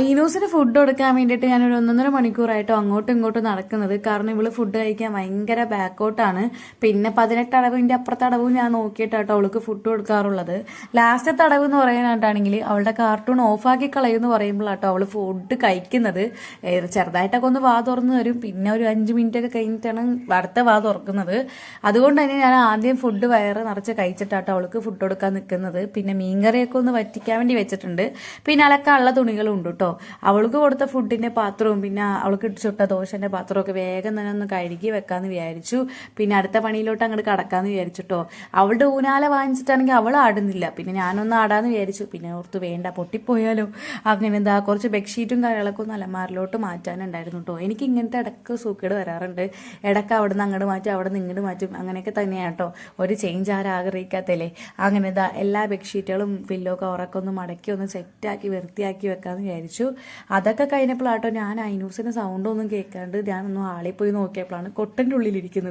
ഈനൂസിന് food കൊടുക്കാൻ വേണ്ടിയിട്ട് ഒരു ഒന്നൊന്നര മണിക്കൂറായിട്ടോ അങ്ങോട്ടും ഇങ്ങോട്ടും നടക്കുന്നത്. കാരണം ഇവൾ ഫുഡ് കഴിക്കാൻ ഭയങ്കര ബാക്കൗട്ടാണ് പിന്നെ പതിനെട്ട് അടവിന്റെ അപ്പുറത്തെ അടവും ഞാൻ നോക്കിയിട്ടാട്ടോ അവൾക്ക് ഫുഡ് കൊടുക്കാറുള്ളത്. ലാസ്റ്റത്തെ അടവ് എന്ന് പറയാനായിട്ടാണെങ്കിൽ അവളുടെ കാർട്ടൂൺ ഓഫാക്കി കളയുമെന്ന് പറയുമ്പോഴാട്ടോ അവൾ ഫുഡ് കഴിക്കുന്നത്. ചെറുതായിട്ടൊക്കെ ഒന്ന് വാ തുറന്ന് വരും പിന്നെ ഒരു അഞ്ച് മിനിറ്റ് ഒക്കെ കഴിഞ്ഞിട്ടാണ് അടുത്ത വാ തുറക്കുന്നത്. അതുകൊണ്ട് തന്നെ ഞാൻ ആദ്യം ഫുഡ് വയറ് നിറച്ച് കഴിച്ചിട്ടാട്ടോ അവൾക്ക് ഫുഡ് കൊടുക്കാൻ നിൽക്കുന്നത് പിന്നെ മീൻകറിയൊക്കെ ഒന്ന് വറ്റിക്കാൻ വേണ്ടി വെച്ചിട്ടുണ്ട്. പിന്നെ അലക്കാനുള്ള തുണികളും ഉണ്ട് കേട്ടോ. അവൾക്ക് കൊടുത്ത ഫുഡിന്റെ പാത്രവും പിന്നെ അവൾക്ക് ചുട്ട ദോശന്റെ പാത്രവും ഒക്കെ വേഗം തന്നെ ഒന്ന് കഴുകി വെക്കാന്ന് വിചാരിച്ചു. പിന്നെ അടുത്ത പണിയിലോട്ട് അങ്ങോട്ട് കടക്കാന്ന് വിചാരിച്ചിട്ടോ. അവളുടെ ഊനാല വാങ്ങിച്ചിട്ടാണെങ്കിൽ അവൾ ആടുന്നില്ല. പിന്നെ ഞാനൊന്ന് ആടാന്ന് വിചാരിച്ചു. പിന്നെ ഓർത്ത് വേണ്ട പൊട്ടിപ്പോയാലോ? അങ്ങനെ എന്താ കുറച്ച് ബെഡ്ഷീറ്റും കാര്യങ്ങളൊക്കെ ഒന്ന് അലമാരിലോട്ട് മാറ്റാനുണ്ടായിരുന്നു കേട്ടോ എനിക്ക് ഇങ്ങനത്തെ ഇടയ്ക്ക് സൂക്കേട് വരാറുണ്ട്. ഇടയ്ക്ക് അവിടെ നിന്ന് അങ്ങോട്ട് മാറ്റും അവിടെ നിന്ന് ഇങ്ങോട്ട് മാറ്റും. അങ്ങനെയൊക്കെ തന്നെയാണ് കേട്ടോ ഒരു ചേഞ്ച് ആരും ആഗ്രഹിക്കാത്തല്ലേ അങ്ങനെ ഇതാ എല്ലാ ബെഡ്ഷീറ്റുകളും പില്ലോ കവറൊക്കെ ഒന്ന് മടക്കി ഒന്ന് സെറ്റാക്കി വൃത്തിയാക്കി വെക്കാമെന്ന് വിചാരിച്ചു. അതൊക്കെ കഴിഞ്ഞപ്പോഴാട്ടോ ഞാൻ ഐനൂസിന്റെ സൗണ്ട് ഒന്നും കേൾക്കാണ്ട് ഞാനൊന്ന് ആളിൽ പോയി നോക്കിയപ്പോഴാണ് കൊട്ടന്റെ ഉള്ളിലിരിക്കുന്നത്.